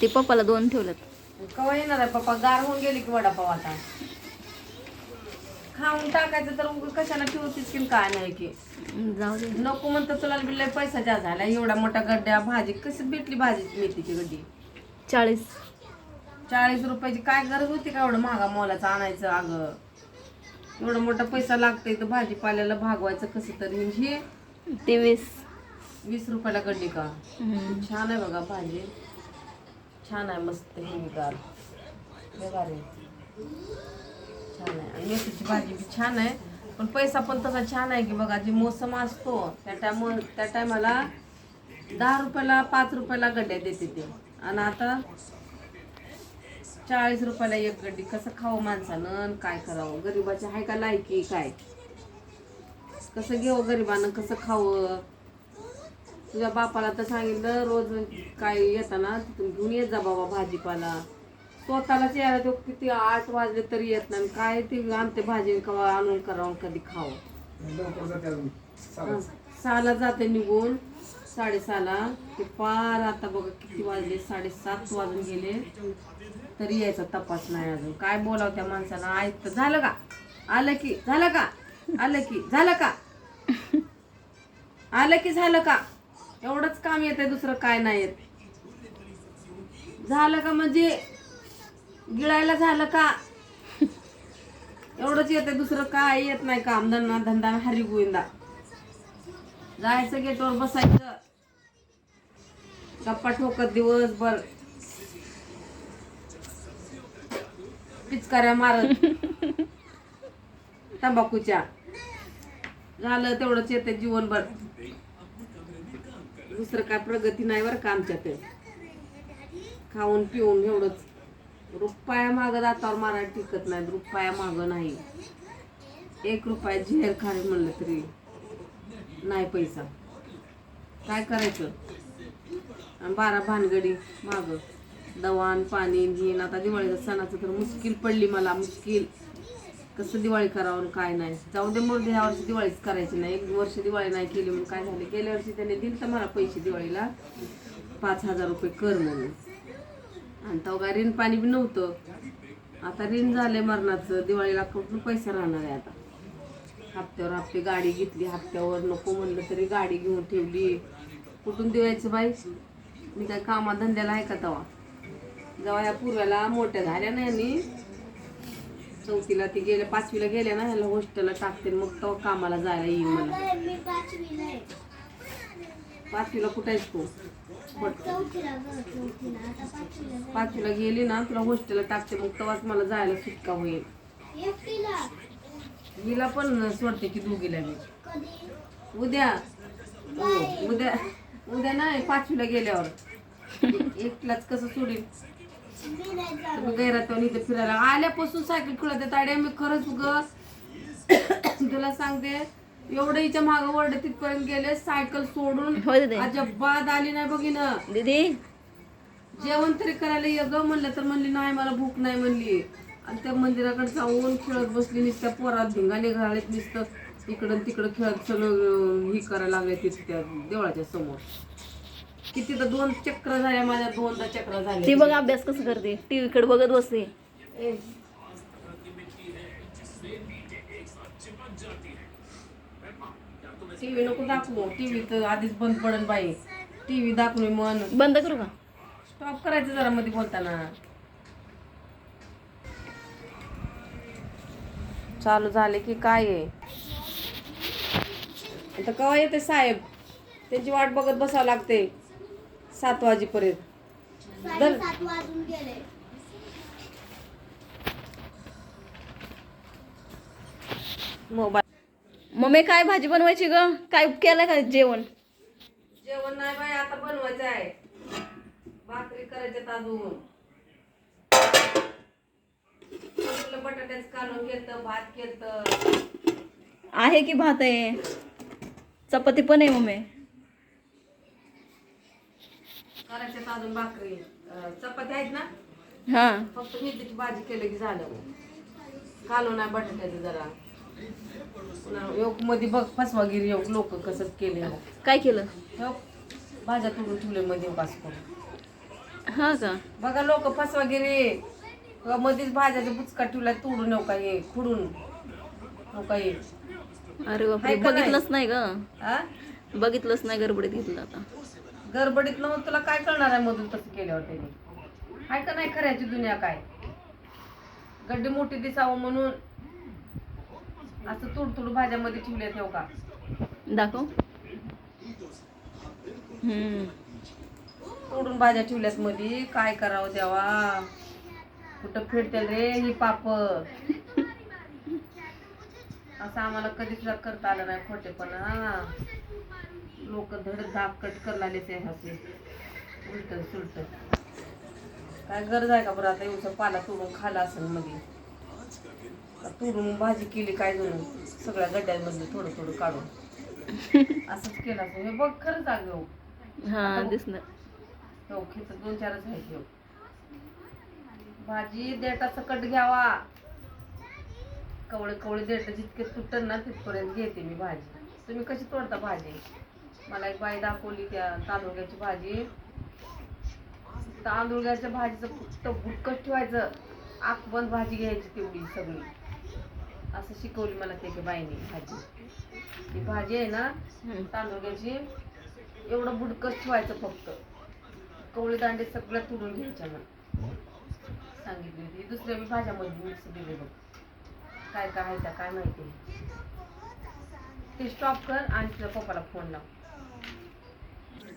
ते पप्पाला दोन ठेवलेत. कवा येणार आहे पप्पा? गार होऊन गेली की वडापाव आता? खाऊन टाकायचं तर कशाला ठेवतीस की काय नाही की? जाऊ दे. नको म्हणतं तुला बिल्ला पैसा जास्त झाला एवढा मोठा गड्ड्या भाजी कशी भेटली भाजी मेथीची गड्डी? चाळीस. चाळीस रुपयाची काय गरज होती का एवढं महागा मोलाचं आणायचं अगं? एवढा मोठा पैसा लागतोय तर भाजीपाल्याला भागवायचं कसं तरी? हे? तेवीस वीस रुपयाला गड्डी का. छान आहे बघा भाजी. छान आहे मस्त हिरवीगार आहे. छान आहे. आणि मेथीची भाजी बी छान आहे. पण पैसा पण तसा छान आहे की बघा जे मोसम असतो त्या टायम त्या टायमाला दहा रुपयाला पाच रुपयाला गड्ड्या देते ते. आणि आता चाळीस रुपयाला एक गड्डी. कसं खावं माणसानं काय करावं? गरिबाची आहे का लायकी काय? कसं घेऊ गरिबानं? कसं खावं? तुझ्या बापाला तर सांगितलं रोज काय येताना तिथून घेऊन येत जा बाबा भाजीपाला. स्वतःलाच यायला तो किती आठ वाजले तरी येत नाही. काय ते आणते भाजी कवा आणून करावं कधी खावं. सहाला जाते निघून साडेसहाला. ते पार आता बघा किती वाजले साडेसात वाजून गेले. तरी यायचा तपास नाही अजून. काय बोलावं त्या माणसाला? ऐकतं झालं का? आलं की झालं का? आलं की झालं का? आलं की झालं का? एवढंच काम येत दुसरं काय नाही येत. झालं का म्हणजे? गिळायला झालं का? एवढंच येत दुसरं काय येत नाही काम. धंदा धंदा हरी गोविंदा. जायचं गेटवर बसायचं. गप्पा ठोकत दिवसभर. पिचकाऱ्या मारत. तंबाखूच्या. झालं तेवढंच येते जीवनभर. दुसरं काय प्रगती नाही बरं का आमच्यात. खाऊन पिऊन एवढंच. रुपया मागं दातावर मारायला टिकत नाही रुपया मागं नाही. एक रुपया झेर खाणे म्हणलं तरी नाही पैसा. काय करायचं? आणि बारा भानगडी मागं. दवान पाणी घेईन आता दिवाळीचा सणाचं तर मुश्किल पडली मला मुश्किल. कसं दिवाळी करावं काय नाही. जाऊ दे मग ह्या वर्षी दिवाळीच करायची नाही. एक वर्ष दिवाळी नाही केली म्हणून काय झालं? गेल्या वर्षी त्याने दिलं तर मला पैसे दिवाळीला. पाच हजार रुपये कर म्हणून. आणि तो काय ऋण पाणी बी नव्हतं. आता ऋण झालंय मरणाचं. दिवाळीला कुठून पैसा राहणार आहे आता? हप्त्यावर हप्ते गाडी घेतली. हप्त्यावर नको म्हणलं तरी गाडी घेऊन ठेवली. कुठून द्यायचं बाई? मी काय कामा धंद्याला आहे का तवा जेव्हा या पूर्व्याला मोठ्या झाल्या नाही आणि चौथीला ती गेल्या पाचवीला गेल्या ना ह्याला हॉस्टेलला टाकते. मग तेव्हा कामाला जायला येईल मला पाचवीला कुठं आहेस तू? पाचवीला गेली ना तुला हॉस्टेलला टाकते. मग तेव्हाच मला जायला सुटका होईल. हिला पण सोडते की दोघीला मी उद्या. उद्या उद्या नाही पाचवीला गेल्यावर. एकलाच कसं सोडील? गैरात इथे फिरायला. आल्यापासून सायकल खेळत आहे ताड्या मी खरंच ग तुला सांगते एवढं हिच्या मागं वरड तिथपर्यंत गेले सायकल सोडून अजिबात आली नाही बघीन दीदी. जेवण तरी करायला ये ग म्हणलं तर म्हणली नाही मला भूक नाही म्हणली. आणि त्या मंदिराकडे जाऊन खेळत बसली नुसत्या पोरात धिंगाणे घालत नुसतं इकडं तिकडं खेळत सगळं ही करायला लागले तिथे त्या देवळाच्या समोर. किती तर दोन चक्र झाल्या माझ्या दोनदा चक्र ती झाले बघ अभ्यास कसं करते. टीव्ही कडे बघत बसते. टीव्ही नको दाखवू. टीव्ही तर आधीच बंद पडन बाई. टीव्ही दाखवून मन. बंद करू का? स्टॉप करायचं जरा मध्ये बोलताना. चालू झाले की काय आहे? आता केव्हा येते साहेब? त्यांची वाट बघत बसावं लागते. सात वाजेपर्यंत. दर मोबाईल मम्मी काय भाजी बनवायची ग? काय केलं का जेवण? जेवण नाही बाई आता बनवायचं आहे. भाकरी करायच्यात अजून. आपलं बटाट्याच काढून घेतं भात घेतं. आहे की भात आहे? चपाती पण आहे मम्मी? करायच्यात अजून भाकरी अं, चपात्या आहेत ना? हा. फक्त मेथीची भाजी केलं की झालं. कालवण आहे बटाट्याचं जरा. पुन्हा योगमध्ये बघ फसवागिरी योग लोक कसं केले काय केलं? योग भाज्या तोडून ठेवले मध्ये पास करून. हा का? बघा लोक फसवागिरी किंवा मध्येच भाज्याचा बुचका ठेवला तोडून नका हे खुडून. नका हे. अरे बापरे हाय का नाही? बघितलंच नाही ग हा बघितलंच नाही गडबडीत घेतलं आता. गडबडीत मग तुला काय कळणार आहे मधून तसं केल्यावर त्याने? हाय का नाही खऱ्याची दुनिया काय? गड्डी मोठी दिसावं म्हणून असं तुड तुड भाज्यामध्ये ठेवल्या ठेव का? दाखव. हम्म. तोडून भाज्या ठेवल्यात मध्ये काय करावं देवा? कुठं फिरते रे ही पाप? असं आम्हाला कधीच करता आलं नाही खोटेपणा. लोक धड धाक कट करलाले ते हसे. उलट सुलट. काय गरज आहे का बरं आता एवढं पाला तोडून खाला असेल मध्ये का तोडून भाजी केली काय जणू सगळ्या गड्ड्यांमधलं थोडं थोडं काढून. असंच केलं असं. हे बघ खरंच हा. हो खेच दोन चारच आहे ठेव भाजी देटाचा कट घ्यावा. कवळे कवळे देठ जितके तुटन ना तिथपर्यंत घेते मी भाजी. तुम्ही कशी तोडता भाजी? मला एक बाई दाखवली त्या तांदूळग्याची भाजी. तांदूळग्याच्या भाजीचं फक्त बुटकट ठेवायचं. आख बंद भाजी घ्यायची तेवढी सगळी. असं शिकवली मला त्याच्या बाईने भाजी. ती भाजी आहे ना. तांदूळग्याची एवढं बुडकच ठेवायचं फक्त. कवळे दांडे सगळ्या तुडून घ्यायच्या ना सांगितली होती दुसऱ्या बी भाज्यामध्ये मिक्स दिले बघ. काय काय आहे त्या काय माहिती. ते स्टॉप कर आणि तुझ्या पप्पाला फोन लाव.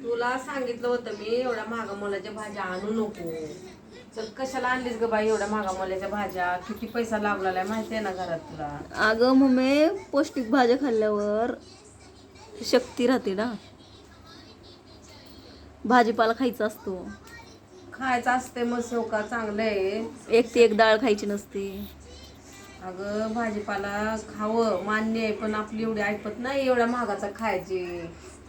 तुला सांगितलं होतं मी एवढ्या महागा मोलाच्या भाज्या आणू नको. चल कशाला आणलीस ग बाई एवढ्या महागा मोलाच्या भाज्या? किती पैसा लागलेला आहे माहिती आहे ना घरात तुला? अगं मम्मी पौष्टिक भाज्या खाल्ल्यावर शक्ती राहते ना. भाजीपाला खायचा असतो. खायचं असते मग शेवका चांगलं आहे एक ते एक डाळ खायची नसते. अगं भाजीपाला खावं मान्य आहे पण आपली एवढी ऐपत नाही एवढ्या महागाचा खायची.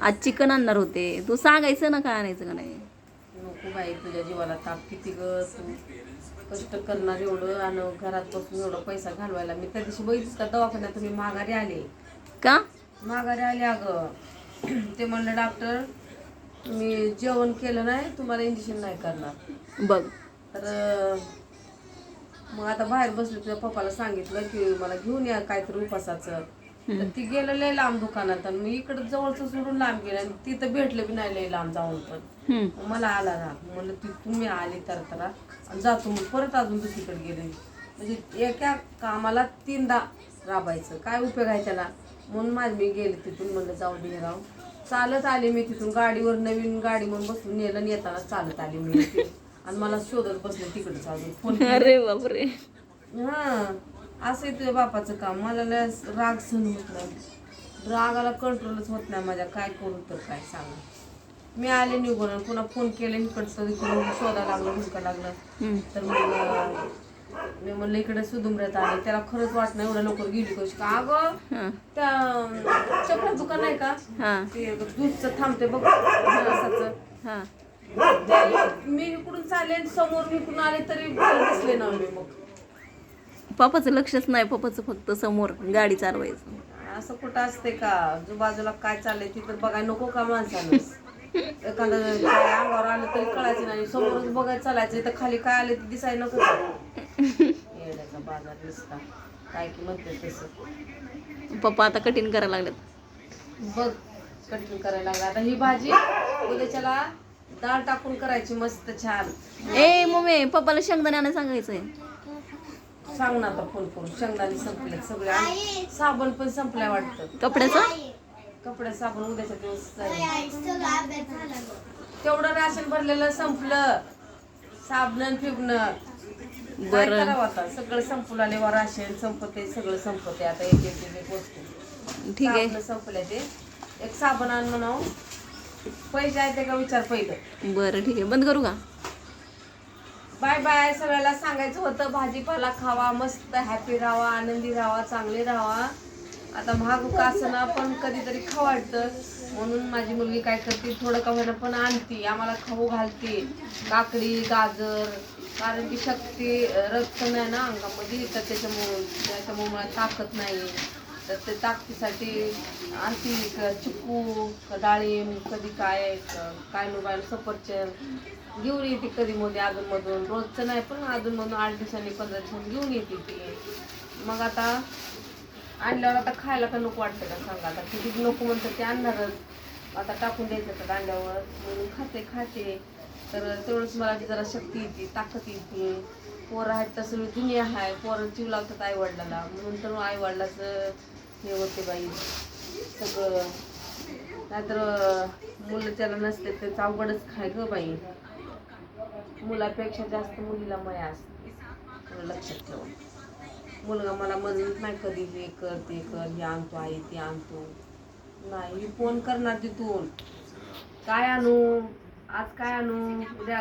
आज चिकन आणणार होते. तू सांगायचं ना काय आणायचं का नाही? नको बाई तुझ्या जीवाला ताप किती ग तू. कष्ट करणार एवढं आणि घरात बसून एवढं पैसा घालवायला. मी त्या दिवशी बघितलं का दवाखान्यात तुम्ही माघारी आले? का? माघारी आले अगं. ते म्हणलं डॉक्टर तुम्ही जेवण केलं नाही तुम्हाला इंजेक्शन नाही करणार. बघ. तर मग आता बाहेर बसले तुझ्या पप्पाला सांगितलं की मला घेऊन या काहीतरी उपासाचं. तर ती गेलं लय लांब दुकानात आणि मी इकडं जवळचं सोडून लांब गेलं आणि तिथं भेटलं बी नाही लय लांब जाऊन पण. मग मला आला राग म्हणलं ती तुम्ही आली तर तरा आणि जातो मग परत अजून दुसरीकडे गेले. म्हणजे एका कामाला तीनदा राबायचं. काय उपयोग आहे त्याला? म्हणून माझी मी गेले तिथून म्हणलं जाऊ दे राव. चालत आले मी तिथून. गाडीवर नवीन गाडी म्हणून बसून नेलं आणि येताना चालत आले मी. आणि मला शोधत बसले तिकडे चालू फोन अरे बापरे. हा. असं तुझ्या बापाचं काम. मला लय राग सहन होत नाही. रागाला कंट्रोलच होत नाही माझ्या. काय करू तर काय सांग. मी आले निघून. पुन्हा फोन केले इकडचं इकडून शोधा लागलं हुडका लागलं. तर मग मी म्हणलं इकडे सुधुमऱ्यात आले. त्याला खरंच वाटत नाही एवढ्या लवकर गेली कशी का? अगं त्या चपला दुकान आहे का? हा. ते दूधचं थांबते बघ मी इकडून चालले समोर इकडून आले तरी दिसले ना मी मग. पप्पाचं लक्षच नाही पप्पाचं फक्त समोर गाडी चालवायचं. असं कुठं असते का? जो बाजूला काय चाललंय तिथं बघायला नको का माणसानं? एखादं काय अंगावर आलं तरी कळायचं नाही. समोरच बघायला चालायचं इथं खाली काय आलं ते दिसायला नको? येड्याचा बाजार दिसता. काय की म्हणते तसं. पप्पा आता कठीण करायला लागलेत. बघ कठीण करायला लागला. आता ही भाजी उद्याच्याला डाळ टाकून करायची मस्त छान. ए मम्मी पप्पाला शेंगदाणे आणायला सांगायचंय. सांग ना आता फोन करून. शेंगदाणे संपले सगळे. आणि साबण पण संपलाय वाटतं. कपड्याचा? कपड्या साबण उद्याच्या दिवस जाईल. तेवढं राशन भरलेलं संपलं. साबण फिबणं काय बरं. करावं आता? सगळं संपलं आले वा राशन संपते सगळं संपते आता एक एक एक एक वस्तू ठीक आहे. साबणं संपले ते. एक साबण आण म्हणाव. पैसे आहेत ते का विचार पहिलं बरं ठीक आहे. बंद करू का? Bye bye. सगळ्याला सांगायचं होतं भाजीपाला खावा मस्त हॅपी राहावा आनंदी राहावा चांगले राहावा. आता महाग कासना पण कधीतरी खाऊ वाटतं. म्हणून माझी मुलगी काय करते थोडं का होईना पण आणते. आम्हाला खाऊ घालते. काकडी गाजर. कारण की शक्ती रक्त नाही ना अंगामध्ये. तर त्याच्यामुळं त्याच्यामुळे मला ताकद नाही. तर ते ताकदीसाठी आणती. चिकू चिक्कू डाळिंब कधी काय काय नु सफरचंद. घेऊन येते कधी मध्ये अधूनमधून. रोजचं नाही पण अधूनमधून आठ दिवसांनी पंधरा दिवसांनी घेऊन येते ती. मग आता आणल्यावर आता खायला का नको वाटतं का सांगा. आता किती नको म्हणतात ते आणणारच. आता टाकून द्यायचं तर आणल्यावर म्हणून खाते खाते. तर तेवढंच मला ती जरा शक्ती येते ताकद येते. पोरं आहेत तसं मी दुनिया आहे पोरं जीव लावतात आई वडिलाला म्हणून तर आई वडिलाचं हे होते बाई. सगळं. नाहीतर मुलं त्याला नसते ते अवघडच खाय गं बाई. मुलापेक्षा जास्त मुलीला माया असते. लक्षात ठेवा. मुलगा मला म्हणत नाही कधी हे कर ते कर हे आणतो आई ते आणतो. नाही फोन करणार तिथून. काय आणू? आज काय आणू? उद्या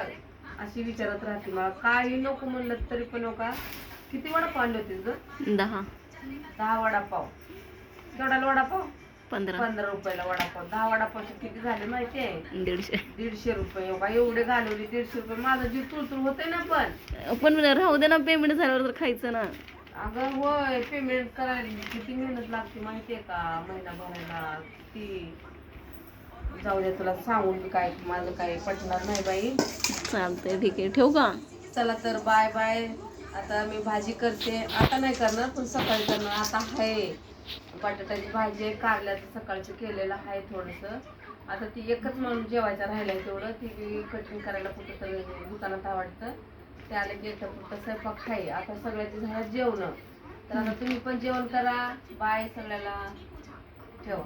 अशी विचारत राहते मला. काही नको म्हणलं तरी पण हो का? किती वडापाव आणले होते ग दहा. दहा वडापाव. केवढा वडापाव पंधरा. पंधरा रुपयाला वडापाव. दहा वडापावचे किती झाले माहिती आहे दीडशे. दीडशे रुपये. हो का एवढे घालवले दीडशे रुपये. माझा जीव तुळतुळ होते ना पण. पण राहू दे ना पेमेंट झाल्यावर तर खायचं ना. अगं होय पेमेंट करायला किती मेहनत लागते माहितीये का? महिना भरायला किती जाऊ दे तुला सांगून मी काय माझं काय पटणार नाही बाई. चालतंय ठीक आहे. ठेवू का? चला तर बाय बाय आता मी भाजी करते. आता नाही करणार पण सकाळी करणार. आता आहे. बटाट्याची भाजी आहे कारल्याचं सकाळचं केलेलं आहे थोडंसं. आता ती एकच म्हणून जेवायचं राहिलंय तेवढं ती कटिंग करायला कुठं तरी दुकानात आवडतं. ते गेलं की स्वयंपाक आहे. आता सगळ्याची झालं जेवण. तर आता तुम्ही पण जेवण करा. बाय सगळ्याला.